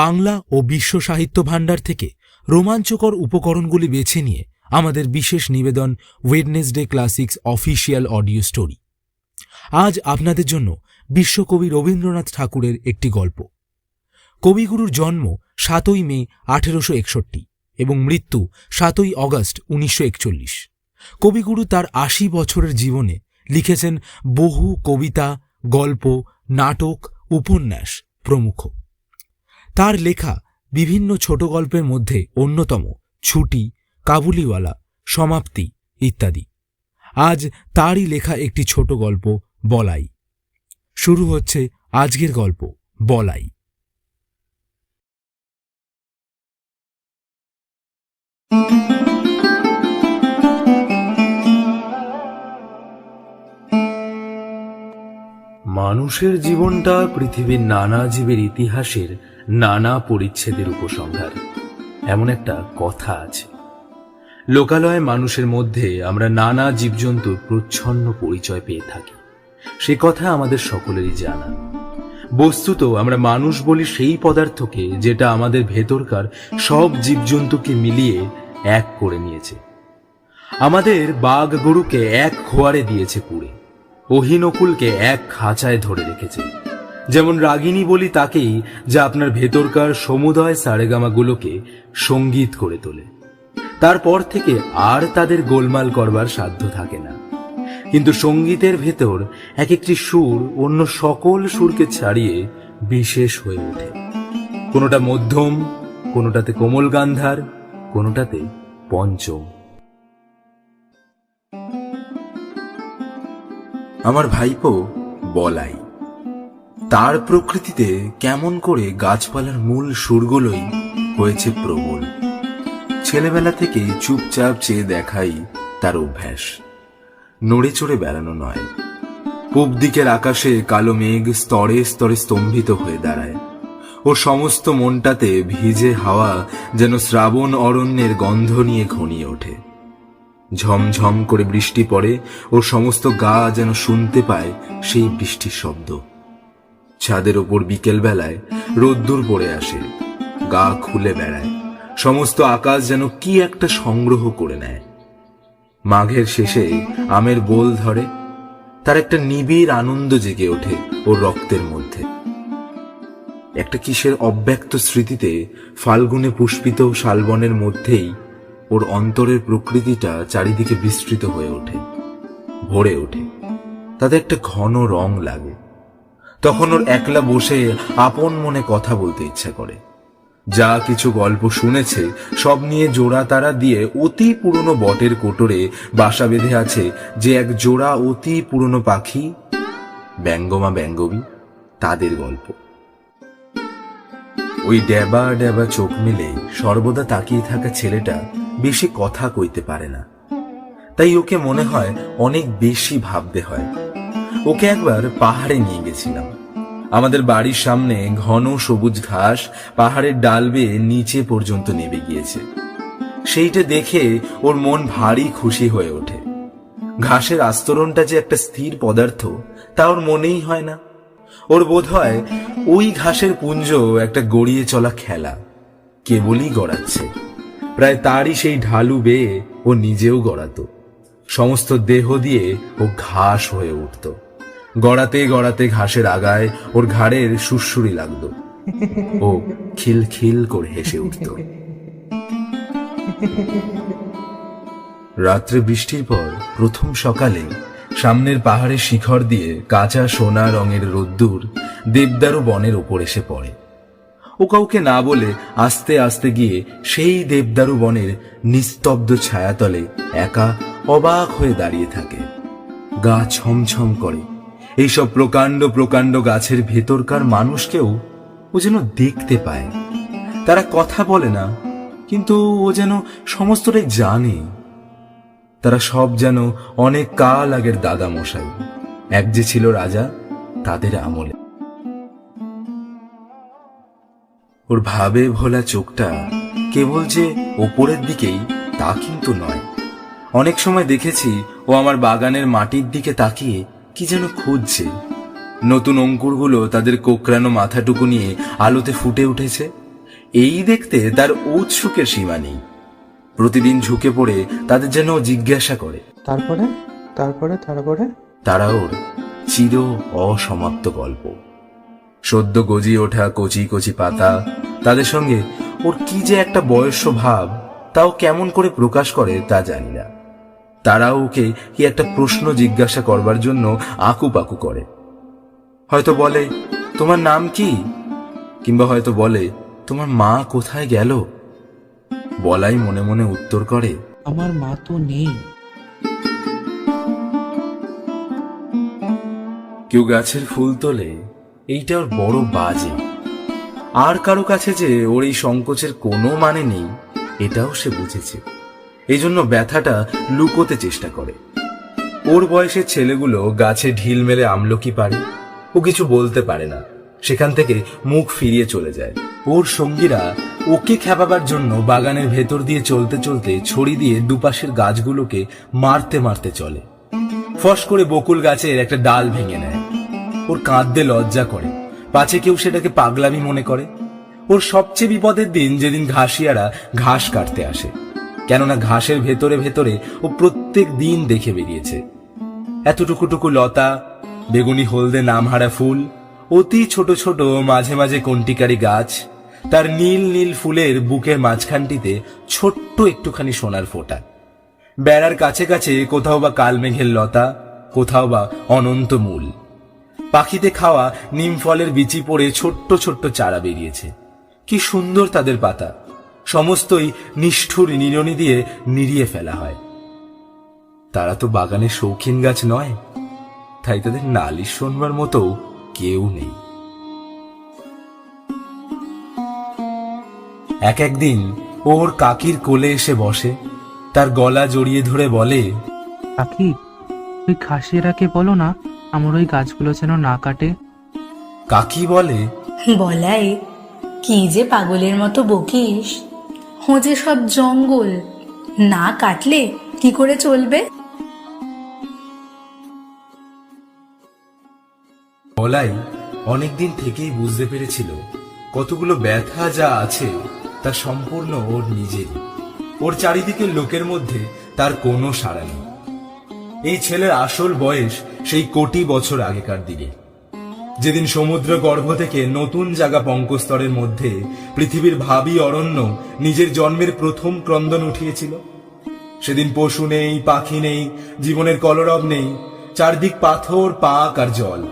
বাংলা ও বিশ্ব সাহিত্য ভাণ্ডার থেকে রোমাঞ্চকর উপকরণগুলি বেছে নিয়ে আমাদের বিশেষ নিবেদন Wednesday classics official audio story আজ আপনাদের জন্য বিশ্বকবি রবীন্দ্রনাথ ঠাকুরের একটি গল্প। কবিগুরুর জন্ম সাতই মে আঠেরোশো একষট্টি এবং মৃত্যু সাতই অগস্ট উনিশশো একচল্লিশ। কবিগুরু তার আশি বছরের জীবনে লিখেছেন বহু কবিতা, গল্প, নাটক, উপন্যাস প্রমুখ। তার লেখা বিভিন্ন ছোট গল্পের মধ্যে অন্যতম ছুটি, কাবুলিওয়ালা, সমাপ্তি ইত্যাদি। আজ তারই লেখা একটি ছোট গল্প, বলাই। শুরু হচ্ছে আজকের গল্প, বলাই। মানুষের জীবনটা পৃথিবীর নানা জীবের ইতিহাসের নানা পরিচ্ছেদের উপসংহার। এমন একটা কথা আছে। লোকালয়ে মানুষের মধ্যে আমরা নানা জীবজন্তুর প্রচ্ছন্ন পরিচয় পেয়ে থাকি। সে কথা আমাদের সকলেরই জানা। বস্তুত আমরা মানুষ বলি সেই পদার্থকে যেটা আমাদের ভেতরকার সব জীবজন্তুকে মিলিয়ে এক করে নিয়েছে। আমাদের বাঘ গরুকে এক খোয়ারে দিয়েছে পুড়ে। অহিনকুলকে এক খাঁচায় ধরে রেখেছে। যেমন রাগিনী বলি তাকেই, যা আপনার ভেতরকার সমুদয় সারেগামাগুলোকে সংগীত করে তোলে। তারপর থেকে আর তাদের গোলমাল করবার সাধ্য থাকে না। কিন্তু সঙ্গীতের ভেতর এক একটি সুর অন্য সকল সুরকে ছাড়িয়ে বিশেষ হয়ে ওঠে। কোনোটা মধ্যম, কোনোটাতে কোমল গান্ধার, কোনোটাতে পঞ্চম। আমার ভাইপো বলাই। তার প্রকৃতিতে কেমন করে গাছপালার মূল সুরগুলোই হয়েছে প্রবল। ছেলেবেলা থেকে চুপচাপ চেয়ে দেখাই তার অভ্যাস। নড়ে চড়ে বেড়ানো নয়। পূব দিকের আকাশে কালো মেঘ স্তরে স্তরে স্তম্ভিত হয়ে দাঁড়ায়। ও সমস্ত মনটাতে ভিজে হাওয়া যেন শ্রাবণ অরণ্যের গন্ধ নিয়ে ঘনিয়ে ওঠে। ঝমঝম করে বৃষ্টি পড়ে ও সমস্ত গা যেন শুনতে পায় সেই বৃষ্টির শব্দ। ছাদের ওপর বিকেল বেলায় রোদ্দুর পড়ে আসে, গা খুলে বেড়ায়। সমস্ত আকাশ যেন কি একটা সংগ্রহ করে নেয়। মাঘের শেষে আমের বোল ধরে, তার একটা নিবিড় আনন্দ জেগে ওঠে ওর রক্তের মধ্যে। একটা কিসের অব্যক্ত স্মৃতিতে ফাল্গুনে পুষ্পিত শালবনের মধ্যেই ওর অন্তরের প্রকৃতিটা চারিদিকে বিস্তৃত হয়ে ওঠে, ভরে ওঠে। তাতে একটা ঘন রং লাগে। তখন ওর একলা বসে আপন মনে কথা বলতে ইচ্ছা করে। যা কিছু গল্প শুনেছে, সব নিয়ে জোড়া তারা দিয়ে অতি পুরনো বটের কোটরে বাসা বেঁধে আছে যে এক জোড়া অতি পুরনো পাখি, ব্যঙ্গমা ব্যঙ্গবী, তাদের গল্প। ওই ড্যাবা ড্যাবা চোখ মেলে সর্বদা তাকিয়ে থাকা ছেলেটা বেশি কথা কইতে পারে না। তাই ওকে মনে হয় অনেক বেশি ভাবতে হয়। ওকে একবার পাহাড়ে নিয়ে গেছিলাম। আমাদের বাড়ির সামনে ঘন সবুজ ঘাস পাহাড়ের ডাল বেয়ে নিচে পর্যন্ত নেমে গিয়েছে। সেইটা দেখে ওর মন ভারী খুশি হয়ে ওঠে। ঘাসের আস্তরণটা যে একটা স্থির পদার্থ, তা ওর মনেই হয় না। ওর বোধ হয় ওই ঘাসের পুঞ্জ একটা গড়িয়ে চলা খেলা, কেবলই গড়াচ্ছে। প্রায় তারই সেই ঢালু বেয়ে ও নিজেও গড়াতো। সমস্ত দেহ দিয়ে ও ঘাস হয়ে উঠত। গড়াতে গড়াতে ঘাসের আগায় ওর ঘাড়ের সুরসুরি লাগতো। ও খিল খিল করে হেসে উঠত। রাত্রে বৃষ্টির পর প্রথম সকালে সামনের পাহাড়ের শিখর দিয়ে কাঁচা সোনা রঙের রোদ্দুর দেবদারু বনের ওপর এসে পড়ে। ও কাউকে না বলে আস্তে আস্তে গিয়ে সেই দেবদারু বনের নিস্তব্ধ ছায়াতলে একা অবাক হয়ে দাঁড়িয়ে থাকে। গা ছমছম করে। এইসব প্রকাণ্ড প্রকাণ্ড গাছের ভেতরকার মানুষকেও ও যেন দেখতে পায়। তারা কথা বলে না, কিন্তু ও যেন সমস্তটাই জানে। তারা সব যেন অনেক কাল আগের দাদা মশাই এক যে ছিল রাজা, তাদের আমলে। ওর ভাবে ভোলা চোখটা কেবল যে ওপরের দিকেই তা কিন্তু নয়। অনেক সময় দেখেছি ও আমার বাগানের মাটির দিকে তাকিয়ে কি যেন খুঁজছে। নতুন অঙ্কুরগুলো তাদের কোকড়ানো মাথাটুকু নিয়ে আলোতে ফুটে উঠেছে। এই দেখতে তার উৎসুকের সীমা নেই। প্রতিদিন ঝুঁকে পড়ে তাদের যেন জিজ্ঞাসা করে। তারপরে? তারপরে? তারপরে? তারা ওর চির অসমাপ্ত গল্প। সদ্য গজিয়ে ওঠা কচি কচি পাতা তাদের সঙ্গে ওর কি যে একটা বয়স্য ভাব তাও কেমন করে প্রকাশ করে তা জানি না। তারা ওকে কি একটা প্রশ্ন জিজ্ঞাসা করবার জন্য আকুপাকু করে। হয়তো বলে তোমার নাম কি? কিংবা হয়তো বলে তোমার মা কোথায় গেল? বলাই মনে মনে উত্তর করে আমার মা তো নেই। কেউ গাছের ফুল তোলে এইটা ওর বড় বাজে। আর কারও কাছে যে ওর এই সংকোচের কোনো মানে নেই, এটাও সে বুঝেছে। এই জন্য ব্যথাটা লুকোতে চেষ্টা করে। ওর বয়সের ছেলেগুলো গাছে ঢিল মেরে আমলকি পারে? ও কিছু বলতে পারে না। সেখান থেকে মুখ ফিরিয়ে চলে যায়। ওর সঙ্গীরা ওকে খেপাবার জন্য বাগানের ভেতর দিয়ে চলতে চলতে ছড়ি দিয়ে দুপাশের গাছগুলোকে মারতে মারতে চলে। ফস করে বকুল গাছের একটা ডাল ভেঙে নেয়। ওর কাঁদতে লজ্জা করে। পাছে কেউ সেটাকে পাগলামি মনে করে। ওর সবচেয়ে বিপদের দিন যেদিন ঘাসিয়ারা ঘাস কাটতে আসে। কেননা ঘাসের ভেতরে ভেতরে ও প্রত্যেক দিন দেখে বেরিয়েছে। এতটুকুটুকু লতা, বেগুনি হলদে নামহারা ফুল, অতি ছোট ছোট মাঝে মাঝে কন্টিকারি গাছ, তার নীল নীল ফুলের বুকের মাঝখানটিতে ছোট্ট একটুখানি সোনার ফোঁটা। বেড়ার কাছে কাছে কোথাও বা কালমেঘের লতা, কোথাও বা অনন্ত মূল। পাখিতে খাওয়া নিম ফলের বিচি পড়ে ছোট্ট ছোট্ট চারা বেরিয়েছে। কি সুন্দর তাদের পাতা। সমস্তই নিষ্ঠুর নিরনি দিয়ে নিড়িয়ে ফেলা হয়। তারা তো বাগানের শৌখিন গাছ নয়। তাই তাদের নালিশ শোনবার মতো কেউ নেই। এক একদিন ওর কাকির কোলে এসে বসে। তার গলা জড়িয়ে ধরে বলে, কাকি ওই খাসিয়ারাকে বলো না আমার ওই গাছগুলো যেন না কাটে। কাকি বলে বলাই কি যে পাগলের মতো বকিস। হো যে সব জঙ্গল না কাটলে কি করে চলবে? বলাই অনেকদিন থেকেই বুঝতে পেরেছিল কতগুলো ব্যথা যা আছে তা সম্পূর্ণ ওর নিজেরই। ওর চারিদিকের লোকের মধ্যে তার কোনো সাড়া নেই। এই ছেলের আসল বয়স সেই কোটি বছর আগেকার দিকে যেদিন সমুদ্র গর্ভ থেকে নতুন জায়গা পঙ্কস্তরের মধ্যে পৃথিবীর ভাবি অরণ্য নিজের জন্মের প্রথম ক্রন্দন উঠিয়েছিল। সেদিন পশু নেই, পাখি নেই, জীবনের কলরব নেই, চারদিক পাথর, পাক আর জল।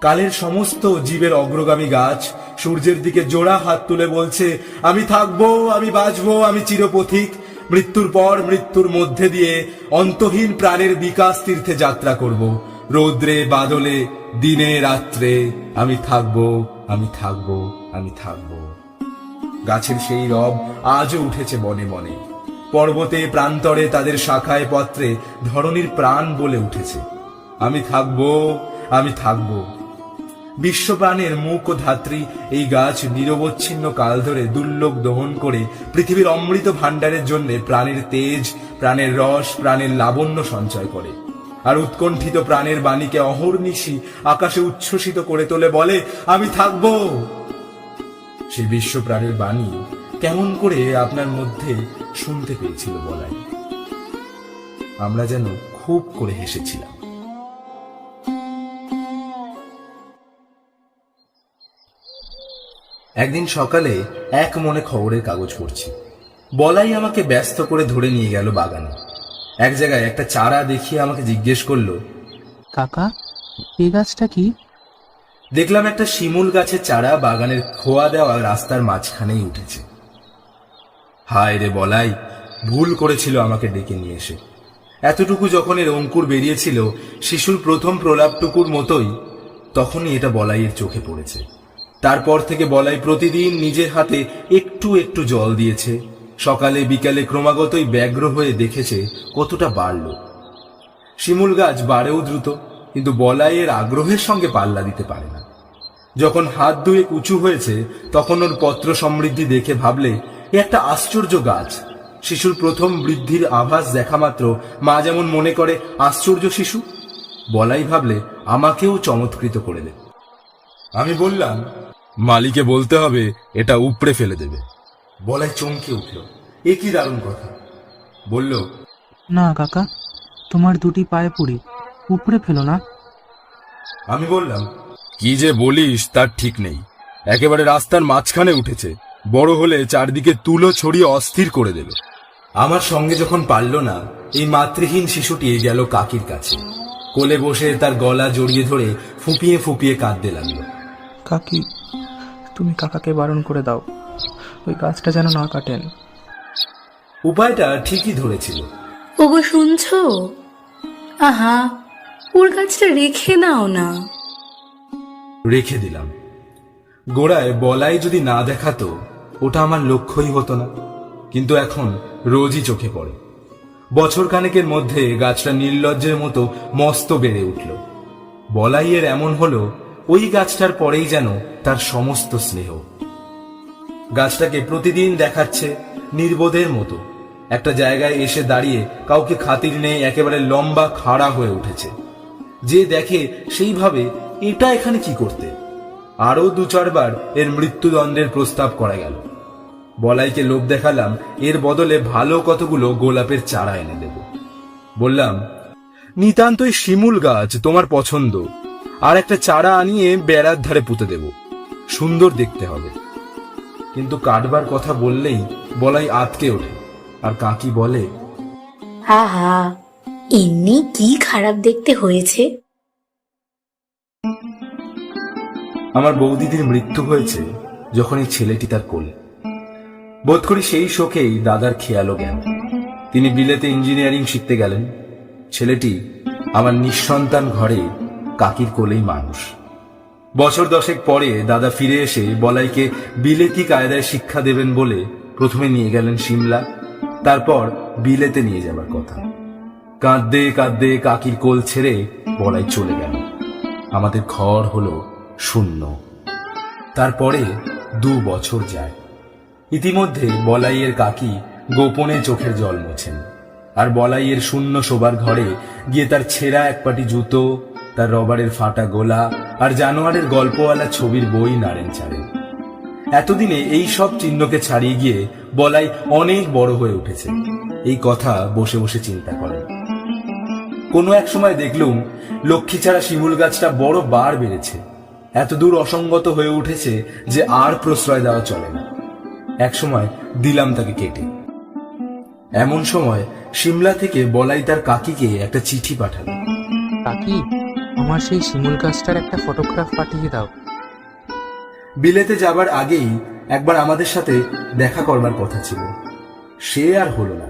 কালের সমস্ত জীবের অগ্রগামী গাছ সূর্যের দিকে জোড়া হাত তুলে বলছে, আমি থাকব, আমি বাঁচবো, আমি চিরপথিক মৃত্যুর পর মৃত্যুর মধ্যে দিয়ে অন্তহীন প্রাণের বিকাশ তীর্থে যাত্রা করব। রৌদ্রে, বাদলে, দিনে, রাত্রে আমি থাকব আমি থাকব আমি থাকব। গাছের সেই রব আজও উঠেছে মনে মনে। পর্বতে, প্রান্তরে, তাদের শাখায় পত্রে ধরনীর প্রাণ বলে উঠেছে। আমি থাকব আমি থাকব বিশ্বপ্রাণের মুখ ও ধাত্রী এই গাছ নিরবচ্ছিন্ন কাল ধরে দুর্লভ দহন করে পৃথিবীর অমৃত ভাণ্ডারের জন্য প্রাণের তেজ, প্রাণের রস, প্রাণের লাবণ্য সঞ্চয় করে। আর উৎকণ্ঠিত প্রাণের বাণীকে অহর্নিশি আকাশে উচ্ছ্বসিত করে তোলে বলে, আমি থাকব। সেই বিশ্ব প্রাণের বাণী কেমন করে আপনার মধ্যে শুনতে পেয়েছিল বলাই। আমরা যেন খুব করে হেসেছিলাম। একদিন সকালে এক মনে খবরের কাগজ পড়ছি। বলাই আমাকে ব্যস্ত করে ধরে নিয়ে গেল বাগানে। এক জায়গায় একটা চারা দেখিয়ে আমাকে জিজ্ঞেস করল কাকা এই গাছটা কি? দেখলাম একটা শিমুল গাছের চারা বাগানের খোয়া দেওয়া রাস্তার মাঝখানেই উঠেছে। হায় রে বলাই ভুল করেছিল আমাকে ডেকে নিয়ে এসে। এতটুকু যখন এর অঙ্কুর বেরিয়েছিল শিশুর প্রথম প্রলাপটুকুর মতোই তখনই এটা বলাইয়ের চোখে পড়েছে। তারপর থেকে বলাই প্রতিদিন নিজের হাতে একটু একটু জল দিয়েছে। সকালে বিকালে ক্রমাগতই ব্যগ্র হয়ে দেখেছে কতটা বাড়ল। শিমুল গাছ বাড়েও দ্রুত, কিন্তু বলাইয়ের আগ্রহের সঙ্গে পাল্লা দিতে পারে না। যখন হাত দুয়ে উঁচু হয়েছে, তখন ওর পত্র সমৃদ্ধি দেখে ভাবলে, এ একটা আশ্চর্য গাছ। শিশুর প্রথম বৃদ্ধির আভাস দেখা মাত্র, মা যেমন মনে করে, আশ্চর্য শিশু? বলাই ভাবলে, আমাকেও চমৎকৃত করে দে আমি বললাম মালিকে বলতে হবে এটা উপড়ে ফেলে দেবে। বলাই চমকে উঠল। এ কি দারুণ কথা। বলল না কাকা তোমার দুটি পায়ে পড়ি উপরে ফেলো না। আমি বললাম কি যে বলিস তার ঠিক নেই। একেবারে রাস্তার মাঝখানে উঠেছে। বড় হলে চারদিকে তুলো ছড়িয়ে অস্থির করে দেবে। আমার সঙ্গে যখন পারল না এই মাতৃহীন শিশুটি গেল কাকির কাছে। কোলে বসে তার গলা জড়িয়ে ধরে ফুপিয়ে ফুপিয়ে কাঁদতে লাগল। কাকি তুমি কাকাকে বারণ করে দাও। ওই গাছটা যেন না কাটেন। উপায়টা ঠিকই ধরেছিল। ওগো শুনছো? আহা ওর গাছটা রেখে নাও না। রেখে দিলাম। গোড়ায় বলাই যদি না দেখাতো ওটা আমার লক্ষ্যই হতো না। কিন্তু এখন রোজই চোখে পড়ে। বছর খানেকের মধ্যে গাছটা নির্লজ্জের মতো মস্ত বেড়ে উঠল। বলাইয়ের এমন হলো ওই গাছটার পরেই যেন তার সমস্ত স্নেহ। গাছটাকে প্রতিদিন দেখাচ্ছে নির্বোধের মতো। একটা জায়গায় এসে দাঁড়িয়ে কাউকে খাতির নেই, একেবারে লম্বা খাড়া হয়ে উঠেছে। যে দেখে সেইভাবে এটা এখানে কি করতে? আরও দু চারবার এর মৃত্যুদণ্ডের প্রস্তাব করা গেল। বলাইকে লোভ দেখালাম, এর বদলে ভালো কতগুলো গোলাপের চারা এনে দেব। বললাম, নিতান্তই শিমুল গাছ, তোমার পছন্দ। আর একটা চারা আনিয়ে বেড়ার ধারে পুঁতে দেব। সুন্দর দেখতে হবে। কিন্তু কাটবার কথা বললেই বলাই আতকে ওঠে। আর কাকি বলে আহা এমনি কি খারাপ দেখতে হয়েছে? আমার বৌদিদির মৃত্যু হয়েছে যখন এই ছেলেটি তার কোলে। বোধ করি সেই শোকেই দাদার খেয়ালও জ্ঞান। তিনি বিলেতে ইঞ্জিনিয়ারিং শিখতে গেলেন। ছেলেটি আমার নিঃসন্তান ঘরে কাকির কোলেই মানুষ। বছর দশেক পরে দাদা ফিরে এসে বলাইকে বিলেতি কায়দায় শিক্ষা দেবেন বলে প্রথমে নিয়ে গেলেন সিমলা, তারপর বিলেতে নিয়ে যাবার কথা। কাঁদতে কাঁদতে কাকির কোল ছেড়ে বলাই চলে গেল। আমাদের ঘর হলো শূন্য। তারপরে দু বছর যায়। ইতিমধ্যে বলাইয়ের কাকি গোপনে চোখের জল মোছেন। আর বলাইয়ের শূন্য শোবার ঘরে গিয়ে তার ছেঁড়া এক পাটি জুতো তার রবারের ফাটা গোলা আর জানোয়ারের গল্পওয়ালা ছবির বই নাড়েন ছাড়েন এতদিনে এই সব চিহ্নকে ছাড়িয়ে গিয়ে বলাই অনেক বড় হয়ে উঠেছে। এই কথা বসে বসে চিন্তা করেন। কোনো এক সময় দেখলুম লক্ষ্মী ছাড়া শিমুল গাছটা বড় বার বেড়েছে। এত দূর অসঙ্গত হয়ে উঠেছে যে আর প্রশ্রয় দেওয়া চলে না। এক সময় দিলাম তাকে কেটে। এমন সময় সিমলা থেকে বলাই তার কাকিকে একটা চিঠি পাঠালো। কাকি? আমার সেই শিমুল গাছটার একটা ফটোগ্রাফ পাঠিয়ে দাও। বিলেতে যাবার আগেই একবার আমাদের সাথে দেখা করবার কথা ছিল। সে আর হলো না।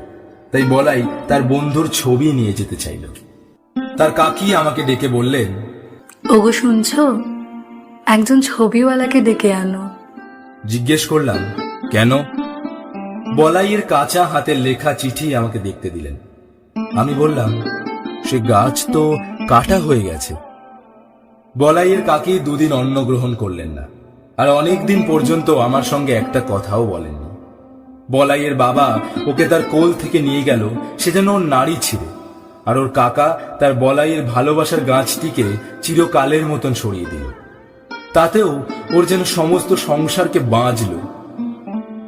তাই বলাই তার বন্ধুর ছবি নিয়ে যেতে চাইল। তার কাকি আমাকে ডেকে বললেন ওগো শুনছো? একজন ছবিওয়ালাকে ডেকে আনো। জিজ্ঞেস করলাম কেন? বলাইয়ের কাঁচা হাতের লেখা চিঠি আমাকে দেখতে দিলেন। আমি বললাম সে গাছ তো কাটা হয়ে গেছে। বলাইয়ের কাকি দুদিন অন্ন গ্রহণ করলেন না, আর অনেক দিন পর্যন্ত আমার সঙ্গে একটা কথাও বলেননি। বলাইয়ের বাবা ওকে তার কোল থেকে নিয়ে গেল, সে যেন ওর নারী ছিল আর ওর কাকা তার বলাইয়ের ভালোবাসার গাছটিকে চিরকালের মতন সরিয়ে দিল। তাতেও ওর যেন সমস্ত সংসারকে বাঁচল,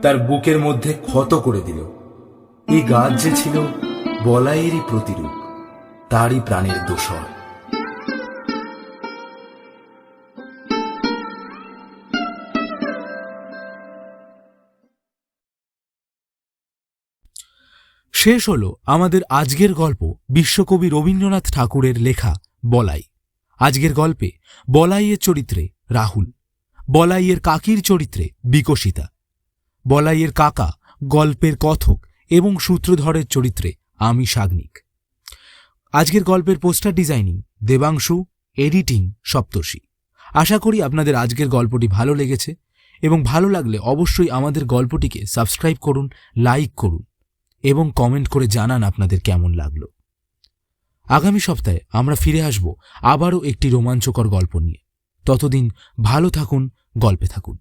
তার বুকের মধ্যে ক্ষত করে দিল। এই গাছ যে ছিল বলাইয়েরই প্রতিরূপ। তারই প্রাণের দোষর শেষ হলো আমাদের আজকের গল্প বিশ্বকবি রবীন্দ্রনাথ ঠাকুরের লেখা বলাই। আজকের গল্পে বলাইয়ের চরিত্রে রাহুল, বলাইয়ের কাকির চরিত্রে বিকশিতা, বলাইয়ের কাকা গল্পের কথক এবং সূত্রধরের চরিত্রে আমি সাগ্নিক। আজকের গল্পের poster designing, Debangshu, editing, Saptarshi. আশা করি আপনাদের আজকের গল্পটি ভালো লেগেছে এবং ভালো লাগলে অবশ্যই আমাদের গল্পটিকে সাবস্ক্রাইব করুন, লাইক করুন এবং কমেন্ট করে জানান আপনাদের কেমন লাগল। আগামী সপ্তাহে আমরা ফিরে আসব আবারও একটি রোমাঞ্চকর গল্প নিয়ে। ততদিন ভালো থাকুন, গল্পে থাকুন।